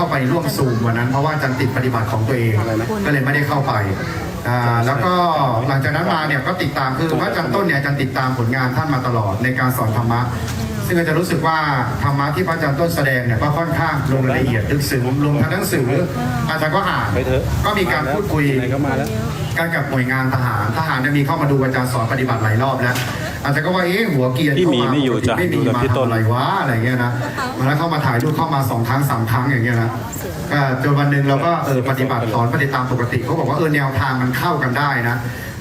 เข้าไปร่วมซูมวันนั้น เพราะว่าอาจารย์ติดปฏิบัติของตัวเองก็เลยไม่ได้เข้าไปอ่าแล้วก็หลังจากนั้นมาเนี่ยก็ติดตามคือพระอาจารย์ต้นเนี่ยอาจารย์ติดตามผลงานท่านมาตลอดในการสอนธรรมะซึ่งอาจารย์รู้สึกว่าธรรมะที่พระอาจารย์ต้นแสดงเนี่ยก็ค่อนข้างลงรายละเอียดลึกซึ้งลงทั้งหนังสืออาจารย์ก็อ่านไปเถอะก็มีการพูดคุยไหนก็มาแล้วกันกับหน่วยงานทหารทหารเนี่ยมีเข้ามาดูอาจารย์สอนปฏิบัติหลายรอบแล้ว อาจารย์ก็ว่าเอ๊ะหัวเกียร์พี่หมีเข้าาไม่อยู่จ้ะไม่มีอยู่กับมาพี่ต้น ทำอะไรวะอะไรเงี้ยนะมาแล้วเข้ามาถ่ายรูปเข้ามาสองครั้งสามครั้งอย่างเงี้ยนะก็จนวันหนึ่งเราก็เออปฏิบัติสอนปฏิตามปกติเขาบอกว่าเออแนวทางมันเข้ากันได้นะ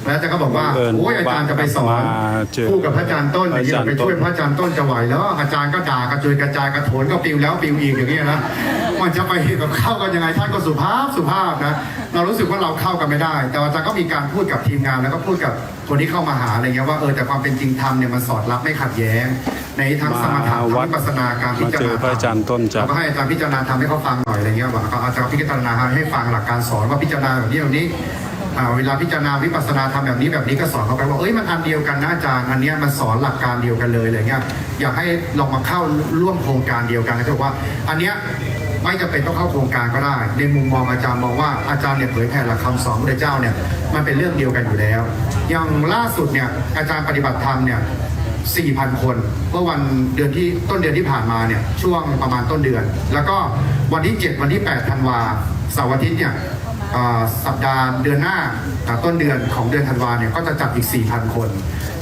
แล้วอาจารย์ก็บอกว่าบังเอิญโอ้ยอาจารย์จะไปสอนมาเจอคู่กับพระอาจารย์ต้นอย่างเงี้ยอาจารย์ไปช่วยพระอาจารย์ต้นจะไหวแล้ว อาจารย์ก็ด่ากระจุยกระจายกระโถนก็ปิวแล้วปิวอีกอย่างเงี้ยนะมันจะไปแบบเข้ากันยังไงท่านก็สุภาพสุภาพนะเรารู้สึกว่าเราเข้ากันไม่ได้ แต่อาจารย์ก็มีการพูดกับทีมงานแล้วก็พูดกับคนที่เข้ามาหาอะไรเงี้ยว่าเออแต่ความเป็นจริงธรรมเนี่ยมันสอดรับไม่ขัดแย้ง ในทั้งสมถะมาวัทั้ดงวิปัสสนาการพิมาจารเจอณาพระอาจารย์ต้นจากเราก็ให้อาจารย์พิจารณาทำให้เขาฟังหน่อยอะไรเงี้ยว่าก็อาจารย์พิจารณาให้ฟังหลักการสอนว่าพิจารณาแบบนี้แบบนี้อ่า เวลาพิจารณาวิปัสสนาทำแบบนี้แบบนี้ก็สอนเขาไปว่าเอ้ยมันอันเดียวกันนะอาจารย์อันเนี้ยมันสอนหลักการเดียวกันเลยอะไรเงี้ยอยากให้ลองมาเข้าร่วมโครงการเดียวกันนะที่บอกว่า อันเนี้ยไม่จำเป็นต้องเข้าโครงการก็ได้ ในมุมมองอาจารย์มองว่าอาจารย์เนี่ยเผยแผ่หลักคำสอนพระเจ้าเนี่ยมันเป็นเรื่องเดียวกันอยู่แล้ว อย่างล่าสุดเนี่ยอาจารย์ปฏิบัติธรรมเนี่ย4,000 คนเมื่อวันเดือนที่ต้นเดือนที่ผ่านมาเนี่ยช่วงประมาณต้นเดือน แล้วก็วันที่ 7 วันที่8ธันวาเสาร์อาทิตย์เนี่ย สัปดาห์เดือนหน้าอ่าต้นเดือนของเดือนธันวาเนี่ยก็จะจัดอีก 4,000 คน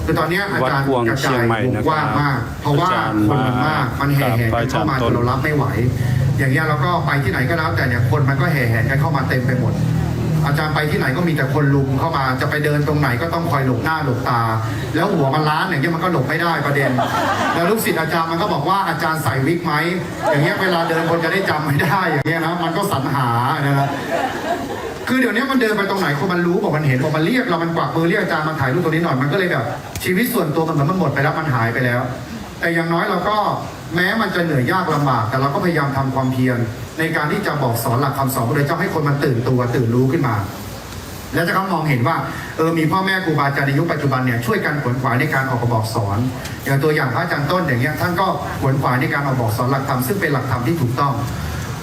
คือตอนเนี้ยอาจารย์วัดพวงกระเชีจายงใหม่วงนะครับกว้างมาก เพราะว่าอาจารย์คนมันมากมันแห่แห่กันเข้ามากับจอาจารย์ต้นนเรารับไม่ไหว อย่างเงี้ยเราก็ไปที่ไหนก็แล้วแต่เนี่ยคนมันก็แห่แห่กันเข้ามาเต็มไปหมด อาจารย์ไปที่ไหนก็มีแต่คนลุมเข้ามาจะไปเดินตรงไหนก็ต้องคอยหลบหน้าหลบตา แล้วหัวมันล้านอย่างเงี้ยมันก็หลบไม่ได้ประเด็น แล้วลูกศิษย์อาจารย์มันก็บอกว่าอาจารย์ใส่วิกไหมอย่างเงี้ยเวลาเดินคนจะได้จำไม่ได้อย่างเงี้ยนะมันก็สรรหานะครับ คือเดี๋ยวนี้มันเดินไปตรงไหนคนมันรู้บอกมันเห็นบอกมันเรียกเรา มันกวักมือเรียกอาจารย์มาถ่ายรูปตรงนี้หน่อยมันก็เลยแบบ ชีวิตส่วนตัวมันเหมือนมันหมดไปแล้วมันหายไปแล้ว แต่อย่างน้อยเราก็แม้มันจะเหนื่อยยากลำบาก แต่เราก็พยายามทำความเพียรในการที่จะบอกสอนหลักคำสอนพระเจ้าให้คนมันตื่นตัวตื่นรู้ขึ้นมา แล้วจะเขามองเห็นว่าเออมีพ่อแม่ครูบาอาจารย์ในยุคปัจจุบันเนี่ยช่วยกันขวนขวายในการออกกระบอกสอน อย่างตัวอย่างพระอาจารย์ต้นอย่างเงี้ยท่านก็ขวนขวายในการออกบอกสอนหลักธรรมซึ่งเป็นหลักธรรมที่ถูกต้อง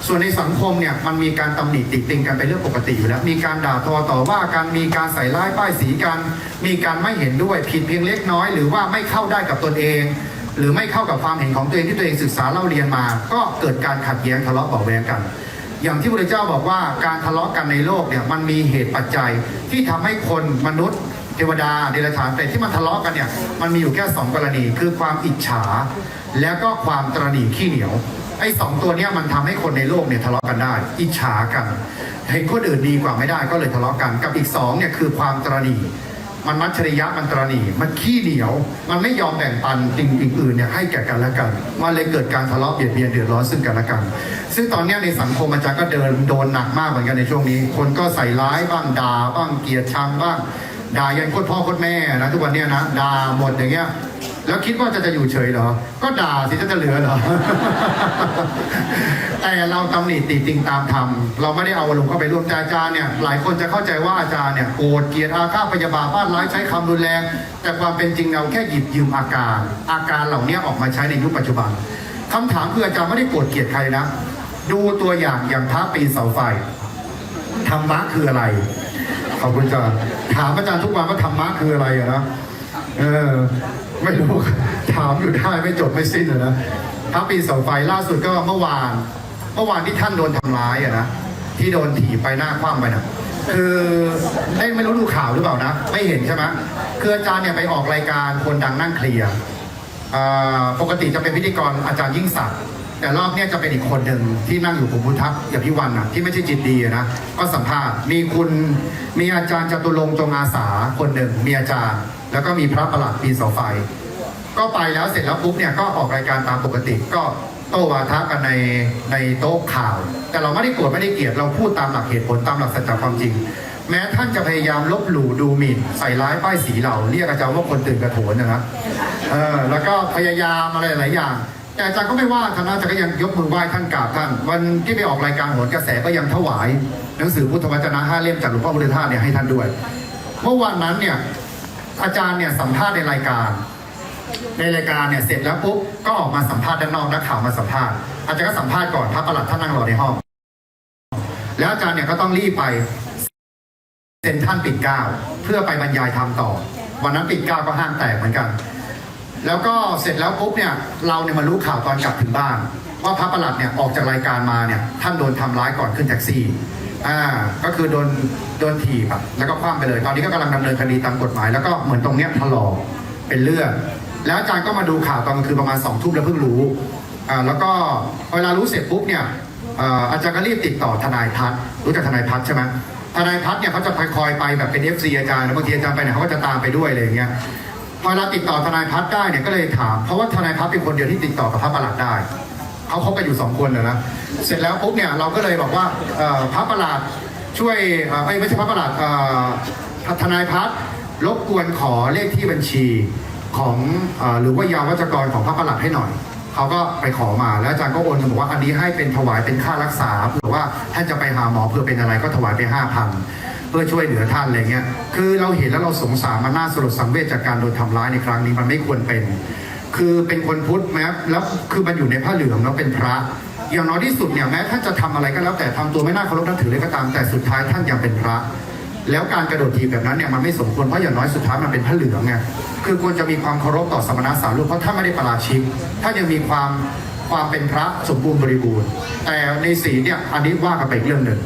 ส่วนในสังคมเนี่ยมันมีการตำหนิติติงกันเป็นเรื่องปกติอยู่แล้ว มีการด่าทอต่อว่ากันมีการใส่ร้ายป้ายสีกัน มีการไม่เห็นด้วยผิดเพียงเล็กน้อย หรือว่าไม่เข้าได้กับตนเอง หรือไม่เข้ากับความเห็นของตัวเองที่ตัวเองศึกษาเล่าเรียนมา ก็เกิดการขัดแย้งทะเลาะเบาแวงกัน อย่างที่พระเจ้าบอกว่าการทะเลาะกันในโลกเนี่ยมันมีเหตุปัจจัยที่ทำให้คนมนุษย์เทวดาเดรัจฉานแต่ที่มันทะเลาะกันเนี่ยมันมีอยู่แค่สองกรณี คือความอิจฉา แล้วก็ความตรณีขี้เหนียว ไอ้สองตัวเนี้ยมันทำให้คนในโลกเนี่ยทะเลาะกันได้ อิจฉากันเห็นคนอื่นดีกว่าไม่ได้ก็เลยทะเลาะกัน กับอีกสองเนี่ยคือความตรณีมันมัจฉริยะมันตรณีมันขี้เหนียว มันไม่ยอมแบ่งปันสิ่งอื่นๆเนี่ยให้แก่กันและกัน มันเลยเกิดการทะเลาะเบียดเบียนเดือดร้อนซึ่งกันและกัน ซึ่งตอนนี้ในสังคมอาจารย์ก็เดินโดนหนักมากเหมือนกันในช่วงนี้ คนก็ใส่ร้ายบ้างด่าบ้างเกลียดชังบ้างด่ายันโคตรพ่อโคตรแม่นะทุกวันเนี้ยนะด่าหมดอย่างเงี้ย แล้วคิดว่าจะจะอยู่เฉยเหรอ ก็ด่าสิจะจะเหลือเหรอ แต่เราตำหนิติติงตามธรรม เราไม่ได้เอาอารมณ์เข้าไปร่วมใจอาจารย์เนี่ย หลายคนจะเข้าใจว่าอาจารย์เนี่ยโกรธเกลียดอาฆาตพยาบาทบ้านร้ายใช้คำรุนแรง แต่ความเป็นจริงเราแค่หยิบยืมอาการ อาการเหล่านี้ออกมาใช้ในยุคปัจจุบันคำถามคืออาจารย์ไม่ได้โกรธเกลียดใครนะ ดูตัวอย่างอย่างพระปีนเสาไฟธรรมะคืออะไรขอบคุณจ้าถามอาจารย์ทุกวันว่าธรรมะคืออะไรอะนะเออ ไม่รู้ ถามอยู่ได้ไม่จบไม่สิ้นเลยนะพระปีนเสาไฟล่าสุดก็เมื่อวาน เมื่อวานที่ท่านโดนทำร้ายอะนะที่โดนถีบไปหน้าคว่ำไปนะคือไม่รู้ดูข่าวหรือเปล่านะ ไม่เห็นใช่ไหมคืออาจารย์เนี่ยไปออกรายการคนดังนั่งเคลียร์ปกติจะเป็นพิธีกรอาจารย์ยิ่งศักดิ์แต่รอบนี้จะเป็นอีกคนหนึ่งที่นั่งอยู่ผมพุทธักอย่างพี่วันนะที่ไม่ใช่จิตดีอะนะก็สัมภาษณ์มีคุณมีอาจารย์จตุรงจงอาสาคนหนึ่งมีอาจารย์ แล้วก็มีพระประหลัดปีนเสาไฟ ก็ไปแล้วเสร็จแล้วปุ๊บเนี่ยก็ออกรายการตามปกติ ก็โต้วาทะกันในในโต๊ะข่าว แต่เราไม่ได้โกรธไม่ได้เกลียดเราพูดตามหลักเหตุผลตามหลักสัจจะความจริง แม้ท่านจะพยายามลบหลู่ดูหมิ่นใส่ร้ายป้ายสีเราเรียกอาจารย์ว่าคนตื่นกระโถนนะนะเออแล้วก็พยายามอะไรหลายอย่าง แต่อาจารย์ก็ไม่ว่าท่านอาจารย์ก็ยังยกมือไหว้ท่านกราบท่าน วันที่ไปออกรายการโหนกระแสก็ยังถวาย หนังสือพุทธวจนะห้าเล่มจากหลวงพ่อพุทธทาสเนี่ยให้ท่านด้วยเมื่อวันนั้นเนี่ย อาจารย์เนี่ยสัมภาษณ์ในรายการ ในรายการเนี่ยเสร็จแล้วปุ๊บก็ออกมาสัมภาษณ์ด้านนอกนักข่าวมาสัมภาษณ์อาจารย์ก็สัมภาษณ์ก่อนพระประหลัดท่านนั่งรอในห้อง แล้วอาจารย์เนี่ยก็ต้องรีบไปเซ็นทรันปิดเก้าเพื่อไปบรรยายธรรมต่อ วันนั้นปิดเก้าก็ห้างแตกเหมือนกัน แล้วก็เสร็จแล้วปุ๊บเนี่ยเราเนี่ยมารู้ข่าวตอนกลับถึงบ้านว่าพระประหลัดเนี่ยออกจากรายการมาเนี่ยท่านโดนทำร้ายก่อนขึ้นแท็กซี่ อ่าก็คือโดนโดนถีบอะแล้วก็คว่ำไปเลย ตอนนี้ก็กำลังดำเนินคดีตามกฎหมาย แล้วก็เหมือนตรงเนี้ยถลอกเป็นเลือดแล้วอาจารย์ก็มาดูข่าวตอนกลางคืนประมาณสองทุ่มแล้วเพิ่งรู้อ่าแล้วก็เวลารู้เสร็จปุ๊บเนี่ยอ่ออาจารย์ก็รีบติดต่อทนายพัฒน์รู้จักทนายพัฒน์ใช่ไหมทนายพัฒน์เนี่ยเขาจะคอยไปแบบเป็นเอฟซีอาจารย์แล้วบางทีอาจารย์ไปไหนเขาก็จะตามไปด้วยอะไรอย่างเงี้ยพอเราติดต่อทนายพัฒน์ได้เนี่ยก็เลยถามเพราะว่าทนายพัฒน์เป็นคนเดียวที่ติดต่อกับพระประหลัดได้ เขาคบกันอยู่สองคนนะนะเสร็จแล้วปุ๊บเนี่ยเราก็เลยบอกว่าพระประหลัดช่วยไม่ใช่พระประหลัดเอ่อทนายพัฒรบกวนขอเลขที่บัญชีของอหรือว่ายาวัจกรของพระประหลัดให้หน่อยเขาก็ไปขอมาแล้วอาจารย์ก็โอนบอกว่าอันนี้ให้เป็นถวายเป็นค่ารักษาเผื่อว่าท่านจะไปหาหมอเพื่อเป็นอะไรก็ถวายไปห้าพันเพื่อช่วยเหลือท่านอะไรเงี้ยคือเราเห็นแล้วเราสงสารมันน่าสลดสังเวชจากการโดนทำร้ายในครั้งนี้มันไม่ควรเป็น คือเป็นคนพุทธแม้แล้วคือมันอยู่ในผ้าเหลืองแล้วเป็นพระ อย่างน้อยที่สุดเนี่ยแม้ท่านจะทำอะไรก็แล้วแต่ทำตัวไม่น่าเคารพนับถือเลยก็ตามแต่สุดท้ายท่านยังเป็นพระ แล้วการกระโดดถีแบบนั้นเนี่ยมันไม่สมควรเพราะอย่างน้อยสุดท้ายมันเป็นผ้าเหลืองไงคือควรจะมีความเคารพต่อสมณะสารูปเพราะท่านไม่ได้ประราชิกท่านยังมีความความเป็นพระสมบูรณ์บริบูรณ์ แต่ในศีลเนี่ยอันนี้ว่ากันไปอีกเรื่องหนึ่ง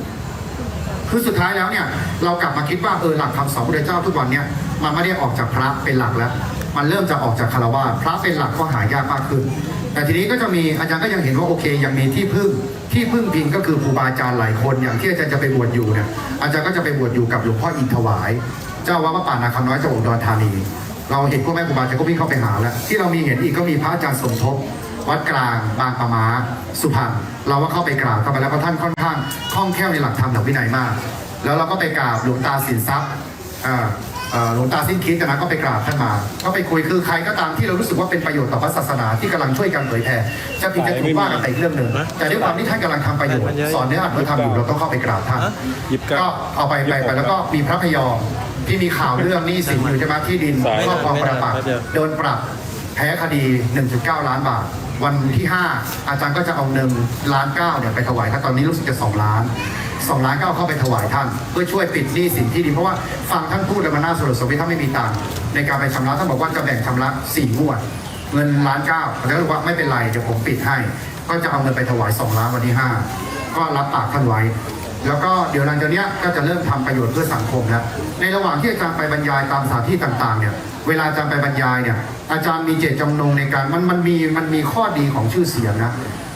คือสุดท้ายแล้วเนี่ยเรากลับมาคิดว่าเออหลักคำสอนพระเจ้าทุกวันเนี่ยมันไม่ได้ออกจากพระเป็นหลักแล้ว มันเริ่มจะออกจากคารวะพระเป็นหลักก็หายากมากขึ้น แต่ทีนี้ก็จะมีอาจารย์ก็ยังเห็นว่าโอเค ยังมีที่พึ่งที่พึ่งพิงก็คือครูบาอาจารย์หลายคนอย่างที่อาจารย์จะไปบวชอยู่เนี่ยอาจารย์ก็จะไปบวชอยู่กับหลวงพ่ออินทวาย เจ้าวัดพระป่านาคำน้อยจังหวัดอุดรธานี เราเห็นพวกแม่ครูบาอาจารย์ก็วิ่งเข้าไปหาแล้ว ที่เรามีเห็นอีกก็มีพระอาจารย์สมทบวัดกลางบางปะมาสุพรรณเราก็เข้าไปกราบเข้าไปแล้วเพราะท่านค่อนข้างคล่องแคล่วในหลักธรรมหลักวินัยมาก แล้วเราก็ไปกราบหลวงตาสินทรัพย์อ่า หลวงตาสิ้นคิดกันนะก็ไปกราบท่านมา ก็ไปคุยคือใครก็ตามที่เรารู้สึกว่าเป็นประโยชน์ต่อพระศาสนาที่กำลังช่วยกันเผยแผ่จะผิดจะถูกว่ากันไปอีกเรื่องหนึ่งแต่ด้วยความที่ท่านกำลังทำประโยชน์สอนเนื้ออัดเพื่อทำอยู่เราต้องเข้าไปกราบท่านหยิบกลับก็เอาไปไปไปแล้วก็มีพระพยอมที่มีข่าวเรื่องหนี้สินอยู่ใช่ไหมที่ดินสายครอบครองประปักษ์ไม่ได้โดนปรับแพ้คดี 1.9 ล้านบาทวันที่ 5 อาจารย์ก็จะเอาเงินล้านเก้าเนี่ยไปถวายท่านตอนนี้รู้สึกจะ 2 ล้าน 2ล้านเก้าเข้าไปถวายท่าน เพื่อช่วยปิดหนี้สินที่ดินเพราะว่าฟังท่านพูดแล้วมันน่าสลดสวิท่านไม่มีตังค์ในการไปชำระท่านบอกว่าจะแบ่งชำระ4งวด เงินล้านเก้าแล้วบอกว่าไม่เป็นไรเดี๋ยวผมปิดให้ ก็จะเอาเงินไปถวาย2ล้านวันที่5ก็รับปากท่านไว้ แล้วก็เดี๋ยวหลังจากเนี้ยก็จะเริ่มทำประโยชน์เพื่อสังคมแล้วในระหว่างที่อาจารย์ไปบรรยายตามสถานที่ต่างๆเนี่ยเวลาอาจารย์ไปบรรยายเนี่ยอาจารย์มีเจตจำนงในการมันมันมีมันมีข้อดีของชื่อเสียงนะ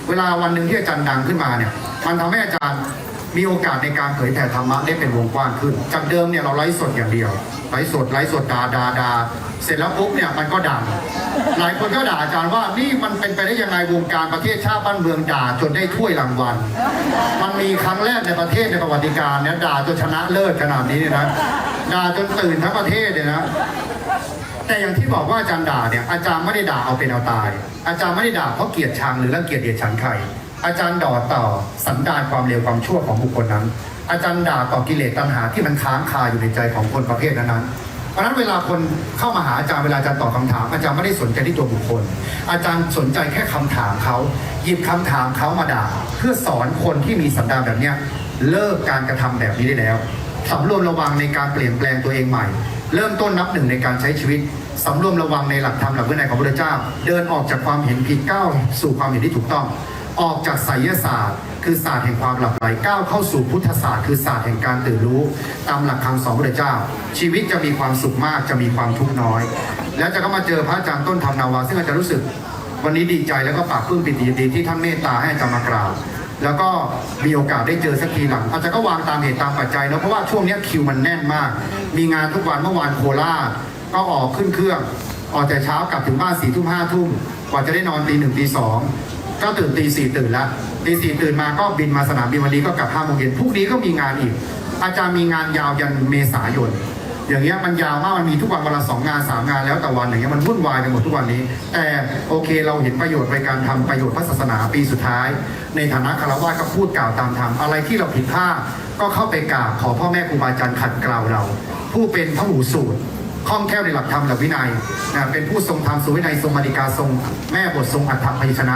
เวลาวันหนึ่งที่อาจารย์ดังขึ้นมาเนี่ยมันทำให้อาจารย์ มีโอกาสในการเผยแผ่ธรรมะได้เป็นวงกว้างขึ้น จากเดิมเนี่ยเราไลฟ์สดอย่างเดียวไลฟ์สดไลฟ์สดดาดาดาเสร็จแล้วปุ๊บเนี่ยมันก็ดังหลายคนก็ด่าอาจารย์ว่านี่มันเป็นไปได้ยังไงวงการประเทศชาติบ้านเมืองด่าจนได้ถ้วยรางวัล มันมีครั้งแรกในประเทศในประวัติการเนี่ยด่าจนชนะเลิศขนาดนี้เนี่ยนะด่าจนตื่นทั้งประเทศเลยนะแต่อย่างที่บอกว่าอาจารย์ด่าเนี่ยอาจารย์ไม่ได้ด่าเอาเป็นเอาตาย อาจารย์ไม่ได้ด่าเพราะเกลียดชังหรือรังเกียจเดียดฉันใคร อาจารย์ด่าต่อสันดานความเลวความชั่วของบุคคลนั้น อาจารย์ด่าต่อกิเลสตัณหาที่มันค้างคาอยู่ในใจของคนประเภทนั้นเพราะนั้นเวลาคนเข้ามาหาอาจารย์เวลาอาจารย์ตอบคำถาม อาจารย์ไม่ได้สนใจที่ตัวบุคคล อาจารย์สนใจแค่คำถามเขาหยิบคำถามเขามาด่า เพื่อสอนคนที่มีสันดานแบบเนี้ยเลิกการกระทำแบบนี้ได้แล้วสำรวมระวังในการเปลี่ยนแปลงตัวเองใหม่ เริ่มต้นนับหนึ่งในการใช้ชีวิตสำรวมระวังในหลักธรรมหลักวินัยของพระเจ้า เดินออกจากความเห็นผิดก้าวสู่ความเห็นที่ถูกต้อง ออกจากไสยศาสตร์ คือศาสตร์แห่งความหลับไหลก้าวเข้าสู่พุทธศาสตร์คือศาสตร์แห่งการตื่นรู้ตามหลักคำสอนพระเจ้า ชีวิตจะมีความสุขมากจะมีความทุกข์น้อย แล้วจะก็มาเจอพระอาจารย์ต้นธรรมนาวาซึ่งอาจารย์รู้สึก วันนี้ดีใจแล้วก็ปากปลื้มปิติดีที่ท่านเมตตาให้อาจารย์มากราบแล้วก็มีโอกาสได้เจอสักทีหลังอาจารย์ก็วางตามเหตุตามปัจจัยเนอะเพราะว่าช่วงนี้คิวมันแน่นมาก มีงานทุกวันเมื่อวานโคราชก็ออกขึ้นเครื่อง ออกแต่เช้ากลับถึงบ้านสี่ทุ่มห้าทุ่มกว่าจะได้นอนตีหนึ่งตีสอง ก็ตื่นตีสี่ตื่นแล้วตีสี่ตื่นมาก็บินมาสนามบินวันนี้ก็กลับห้าโมงเย็นพรุ่งนี้ก็มีงานอีก อาจารย์มีงานยาวยันเมษายนอย่างเงี้ยมันยาวมากมันมีทุกวันวันละสองงานสามงานแล้วแต่วันอย่างเงี้ยมันวุ่นวายไปหมดทุกวันนี้ แต่โอเคเราเห็นประโยชน์ในการทำประโยชน์พระศาสนาปีสุดท้าย ในฐานะคารวะก็พูดกล่าวตามธรรมอะไรที่เราผิดพลาดก็เข้าไปกราบขอพ่อแม่ครูบาอาจารย์ขัดเกลาเรา ผู้เป็นพระหูสูตรคล่องแคล่วในหลักธรรมหลักวินัยนะเป็นผู้ทรงธรรมสุวินัยทรงมาริกาทรงแม่บททรงอัฏฐพยัญชนะ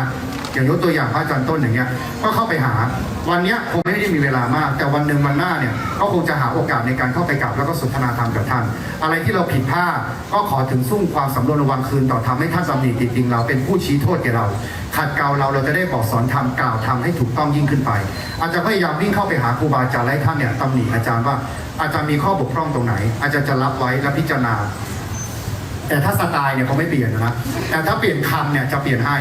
อย่างยกตัวอย่างพระอาจารย์ต้นอย่างเงี้ยก็เข้าไปหา วันเนี้ยคงไม่ได้มีเวลามาก แต่วันหนึ่งวันหน้าเนี่ยก็คงจะหาโอกาสในการเข้าไปกราบแล้วก็สนทนาธรรมกับท่าน อะไรที่เราผิดพลาดก็ขอถึงสู้ความสำรวมระวังคืนต่อทำให้ท่านตำหนิติติงเราเป็นผู้ชี้โทษแก่เรา ขัดเกลาเราเราจะได้บอกสอนธรรมกล่าวธรรมให้ถูกต้องยิ่งขึ้นไป อาจจะพยายามวิ่งเข้าไปหาครูบาอาจารย์และให้ท่านเนี่ยตำหนิอาจารย์ว่าอาจารย์มีข้อบกพร่องตรงไหน อาจารย์จะรับไว้และพิจารณา แต่ถ้าสไตล์เนี่ยเขาไม่เปลี่ยนนะแต่ถ้าเปลี่ยนคำเนี่ยจะเปลี่ยนให้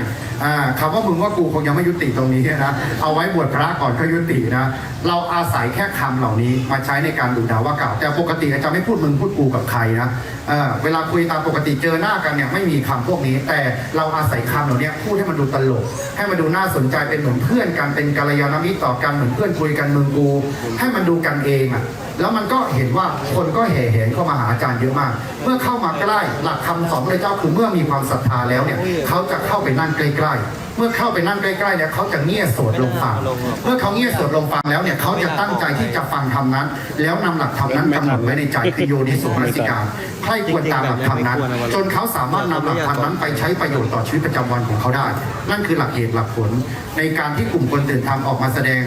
คำว่ามึงว่ากูคงยังไม่ยุติตรงนี้นะเอาไว้บวชพระก่อนก็ยุตินะเราอาศัยแค่คำเหล่านี้มาใช้ในการดูด่าว่าเก่า แต่ปกติจะไม่พูดมึงพูดกูกับใครนะเเวลาคุยตามปกติเจอหน้ากันเนี่ยไม่มีคำพวกนี้ แต่เราอาศัยคำเหล่านี้พูดให้มันดูตลก ให้มันดูน่าสนใจเป็นเหมือนเพื่อนกันเป็นกัลยาณมิตรต่อกันเหมือนเพื่อนคุยกันมึงกูให้มันดูกันเองอะแล้วมันก็เห็นว่าคนก็แห่แหนเข้ามาหาอาจารย์เยอะมาก เมื่อเข้ามาใกล้หลักคำสอนพระเจ้าคือเมื่อมีความศรัทธาแล้วเนี่ยเขาจะเข้าไปนั่งใกล้ๆ เมื่อเข้าไปนั่งใกล้ๆเนี่ยเขาจะเงี่ยโสดลงฟัง เมื่อเขาเงี่ยโสดลงฟังแล้วเนี่ยเขาจะตั้งใจที่จะฟังธรรมนั้น แล้วนำหลักธรรมนั้นกำหนดไว้ในใจคือโยนิโสมนสิการใครควรตามหลักธรรมนั้น จนเขาสามารถนำหลักธรรมนั้นไปใช้ประโยชน์ต่อชีวิตประจำวันของเขาได้ นั่นคือหลักเหตุหลักผล ในการที่กลุ่มคนตื่นธรรมออกมาแสดง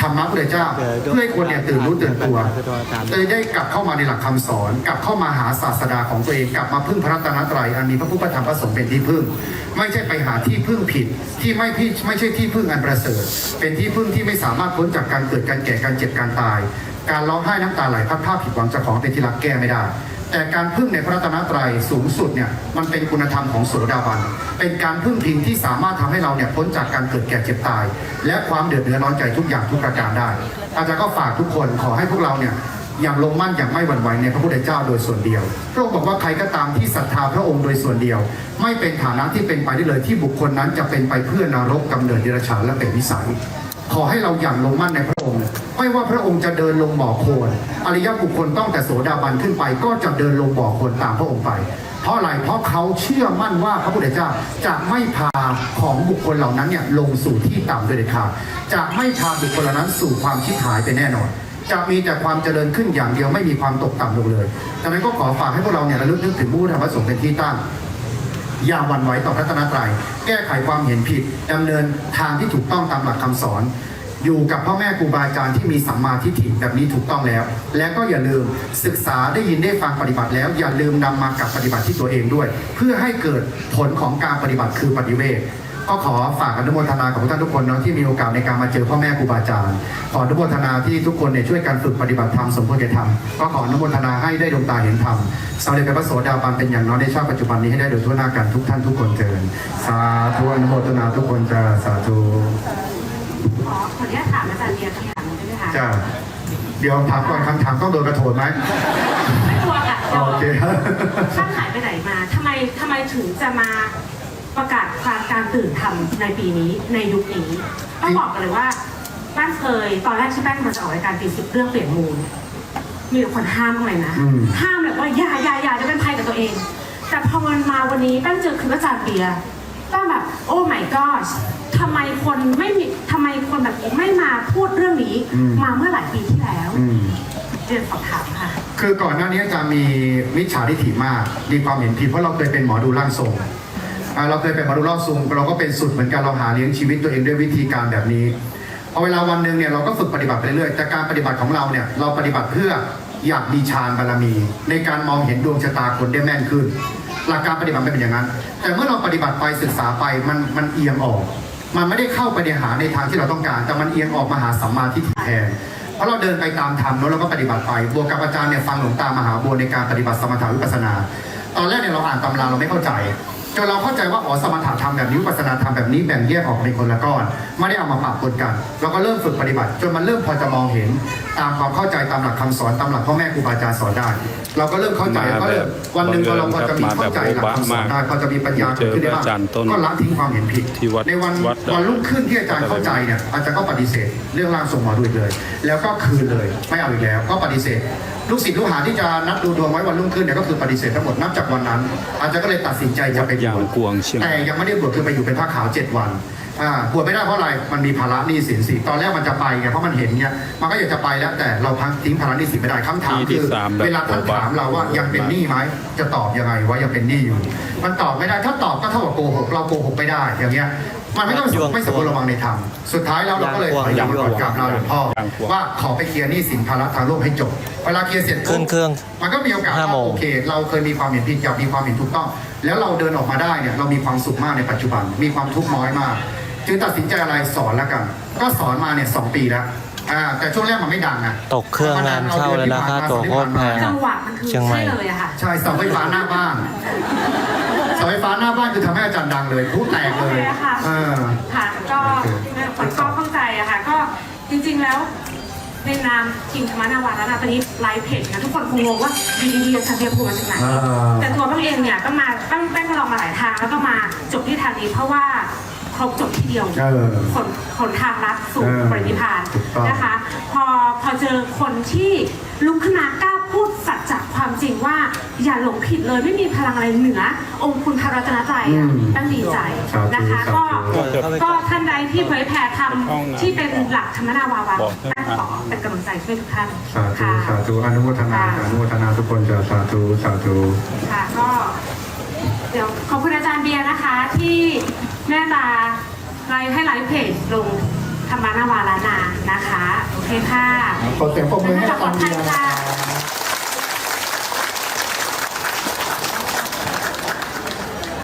ธรรมะพระเจ้า เพื่อให้คนเนี่ยตื่นรู้ตื่นตัวเลยได้กลับเข้ามาในหลักคำสอน กลับเข้ามาหาศาสดาของตัวเองกลับมาพึ่งพระรัตนตรัยอันมีพระพุทธธรรมพระสงฆ์เป็นที่พึ่ง ไม่ใช่ไปหาที่พึ่งผิดที่ไม่พี่ไม่ใช่ที่พึ่งอันประเสริฐ เป็นที่พึ่งที่ไม่สามารถพ้นจากการเกิดการแก่การเจ็บการตาย การร้องไห้น้ำตาไหลพัดผ้าผิดหวังเจากของเป็นที่รักแก้ไม่ได้ แต่การพึ่งในพระรัตนตรัยสูงสุดเนี่ยมันเป็นคุณธรรมของโสดาบัน เป็นการพึ่งพิงที่สามารถทำให้เราเนี่ยพ้นจากการเกิดแก่เจ็บตาย และความเดือดเนื้อร้อนใจทุกอย่างทุกประการได้ อาจารย์ก็ฝากทุกคนขอให้พวกเราเนี่ย อย่างลงมั่นอย่างไม่หวั่นไหวในพระพุทธเจ้าโดยส่วนเดียว พระองค์บอกว่าใครก็ตามที่ศรัทธาพระองค์โดยส่วนเดียว ไม่เป็นฐานะที่เป็นไปได้เลยที่บุคคลนั้นจะเป็นไปเพื่อนรกกำเนิดเดรัจฉานและเป็นวิสัย ขอให้เราอย่างลงมั่นในพระองค์ ไม่ว่าพระองค์จะเดินลงบ่อโคลนอริยบุคคลต้องแต่โสดาบันขึ้นไป ก็จะเดินลงบ่อโคลนตามพระองค์ไปเพราะอะไร เพราะเขาเชื่อมั่นว่าพระพุทธเจ้าจะไม่พาของบุคคลเหล่านั้นเนี่ยลงสู่ที่ต่ำโดยเด็ดขาด จะไม่พาบุคคลเหล่านั้นสู่ความชิบหายไปแน่นอน จะมีแต่ความเจริญขึ้นอย่างเดียวไม่มีความตกต่ำลงเลยดังนั้นก็ขอฝากให้พวกเราเนี่ยระลึกนึกถึงพระพุทธธรรมพระสงฆ์เป็นที่ตั้งอย่าหวั่นไหวต่อพระตนตรัยแก้ไขความเห็นผิดดำเนินทางที่ถูกต้องตามหลักคำสอน อยู่กับพ่อแม่ครูบาอาจารย์ที่มีสัมมาทิฏฐิแบบนี้ถูกต้องแล้ว และก็อย่าลืมศึกษาได้ยินได้ฟังปฏิบัติแล้ว อย่าลืมนำมากับปฏิบัติที่ตัวเองด้วย เพื่อให้เกิดผลของการปฏิบัติคือปฏิเวท ก็ขอฝากอนุโมทนากับทุกท่านทุกคนเนาะที่มีโอกาสในการมาเจอพ่อแม่ครูบาอาจารย์ขออนุโมทนาที่ทุกคนเนี่ยช่วยกันฝึกปฏิบัติธรรมสมโพธิธรรมก็ขออนุโมทนาให้ได้ดวงตาเห็นธรรมสำเร็จเป็นพระโสดาบันเป็นอย่างน้อยในชาติปัจจุบันนี้ให้ได้โดยทั่วหน้ากันทุกท่านทุกคนเจริญสาธุอนุโมทนาทุกคนจะสาธุขอขออนุญาตถามอาจารย์เบียร์คำถามหนึงได้ไหมคะจ้าเดี๋ยวถามก่อนคำถามต้องโดนกระโถนไหมไม่กลัวค่ะเดี๋ยวโอเคท่านหายไปไหนมาทำไมทำไมถึงจะมา ประกาศความการตื่นทำในปีนี้ในยุคนี้ต้องบอกกันเลยว่าแป้นเคยตอนแรกที่แป้นมันจะออกรายการตีสิบเรื่องเปลี่ยนมูล มีแต่คนห้ามเลยนะ อืม ห้ามแบบว่าอย่าอย่าอย่าจะเป็นภัยกับตัวเอง แต่พอมันมาวันนี้แป้นเจอคืออาจารย์เบียร์แป้นแบบโอ้ my gosh ทำไมคนไม่มีทำไมคนแบบไม่มาพูดเรื่องนี้ อืม มาเมื่อหลายปีที่แล้วอืม เรียนสอบถามค่ะ คือก่อนหน้านี้จะมีมิจฉาทิฏฐิมาก มีความเห็นผิดเพราะเราเคยเป็นหมอดูร่างทรงอ่า เราเคยเป็นมอดูร่างทรงเราก็เป็นสุดเหมือนกันเราหาเลี้ยงชีวิตตัวเองด้วยวิธีการแบบนี้พอเวลาวันหนึ่งเนี่ยเราก็ฝึกปฏิบัติไปเรื่อยแต่การปฏิบัติของเราเนี่ยเราปฏิบัติเพื่ออยากมีฌานบารมี ในการมองเห็นดวงชะตาคนได้แม่นขึ้น หลักการปฏิบัติไม่เป็นอย่างนั้น แต่เมื่อเราปฏิบัติไปศึกษาไปมันมันเอียงออก มันไม่ได้เข้าไปในหาในทางที่เราต้องการ แต่มันเอียงออกมาหาสัมมาทิฏฐิแทนเพราะเราเดินไปตามธรรมแล้วเราก็ปฏิบัติไป บวกกับอาจารย์เนี่ยฟังหลวงตามหาบัวในการปฏิบัติสมถะวิปัสสนา ตอนแรกเนี่ยเราอ่านตำราเราไม่เข้าใจ จนเราเข้าใจว่าอ๋อสมถะธรรมแบบนี้วิปัสสนาธรรมแบบนี้แบ่งแยกออกเป็นคนละก้อน ไม่ได้เอามาปรับปนกัน เราก็เริ่มฝึกปฏิบัติ จนมันเริ่มพอจะมองเห็น ตามความเข้าใจตามหลักคำสอนตามหลักพ่อแม่ครูบาอาจารย์สอนได้ เราก็เริ่มเข้าใจมาก็เริ่มแบบวันหนึ่งพอเราพอจะมีเข้าใจหลักคำสอนได้พอจะมีปัญญาเจอขึ้นได้บ้างอาจารย์ต้นก็ละทิ้งความเห็นผิดที่วัดในวันวัดวันรุ่งขึ้นที่อาจารย์เข้าใจเนี่ยอาจารย์ก็ปฏิเสธ เรื่องร่างทรงหมอดูอีกเลย แล้วก็คืนเลยไม่เอาอีกแล้ว ก็ปฏิเสธ ลูกศิษย์ลูกหาที่จะนัดดูดวงไว้วันรุ่งขึ้นเนี่ยก็คือปฏิเสธทั้งหมดนับจากวันนั้น อาจารย์ก็เลยตัดสินใจจะไปบอย่างวชกวงเชียงแต่ยังไม่ได้บวชคือไปอยู่เป็นผ้าขาวเจ็ดวันอ่าบวชไม่ได้เพราะอะไรมันมีภาระหนี้สินสิตอนแรกมันจะไปไงเพราะมันเห็นเนี่ยมันก็อยากจะไปแล้วแต่เราพักทิ้งภาระหนี้สินไม่ได้คำถามที่ที่คือสามแบบเวลาท่านถามเราว่ายังเป็นหนี้ไหมจะตอบยังไงว่ายังเป็นหนี้อยู่ มันตอบไม่ได้ถ้าตอบก็เท่ากับโกหกเราโกหกไม่ได้อย่างเงี้ย มันไม่ต้องไม่สมควรระวังในธรรมสุดท้ายแล้วเราก็เลยถอยหลังมากอดกราบลาหลวงพ่อว่าขอไปเคลียร์หนี้สินภาระทางโลกให้จบเวลาเคลียร์เสร็จปุ๊บขึ้นเครื่องมันก็มีโอกาสห้าว่าโมงโอเค เราเคยมีความเห็นผิดกับมีความเห็นถูกต้อง แล้วเราเดินออกมาได้เนี่ยเรามีความสุขมากในปัจจุบัน มีความทุกข์น้อยมากจึงตัดสินใจอะไรสอนแล้วกัน ก็สอนมาเนี่ยสองปีแล้วอ่าแต่ช่วงแรกมันไม่ดังอะตกเครื่องนานเข้าเลยนะค่าตั๋วโคตรแพงจังหวะมันคือเชียงใหม่ใช่เลยอะค่ะใช่เสาไฟฟ้าหน้าบ้าน เสาไฟฟ้าหน้าบ้านคือทำให้อาจารย์ดังเลยผู้แตกเลยโอเคค่ะเออค่ะก็ผลก็เข้าใจอะค่ะ ก็จริงๆแล้วในนามทีมธรรมนาวาแล้วนะตอนนี้ไลฟ์เพจนะทุกคนคงงงว่าดีดีๆชันเทียภูมิมาจากไหน อ่า แต่ตัวต้องเองเนี่ยต้องมาต้องแป้งลองมาหลายทาง แล้วก็มาจบที่ทางนี้เพราะว่าครบจบที่เดียว เออ ผลผลทางลัดสู่เออปรินิพพานถูกต้องนะคะ พอพอเจอคนที่ลุกขึ้นมากล้า พูดสัจจะความจริงว่า อย่าหลงผิดเลยไม่มีพลังอะไรเหนือ องค์คุณพระรัตนตรัยอะตั้งดีใจนะคะ ก็ก็ท่านใดที่เผยแผ่ธรรมที่เป็นหลักธรรมนาวาวาตั้งขอเป็นกำลังใจช่วยทุกท่านสาธุค่ะสาธุอนุโมทนาอนุโมทนาทุกคนจะสาธุสาธุค่ะก็ เดี๋ยวขอบคุณอาจารย์เบียร์นะคะ ที่แม่ตาไลฟ์ให้ไลฟ์เพจลงธรรมนาวาลานานะคะ โอเคค่ะ ขอเสียงปรบมือให้อาจารย์เบียร์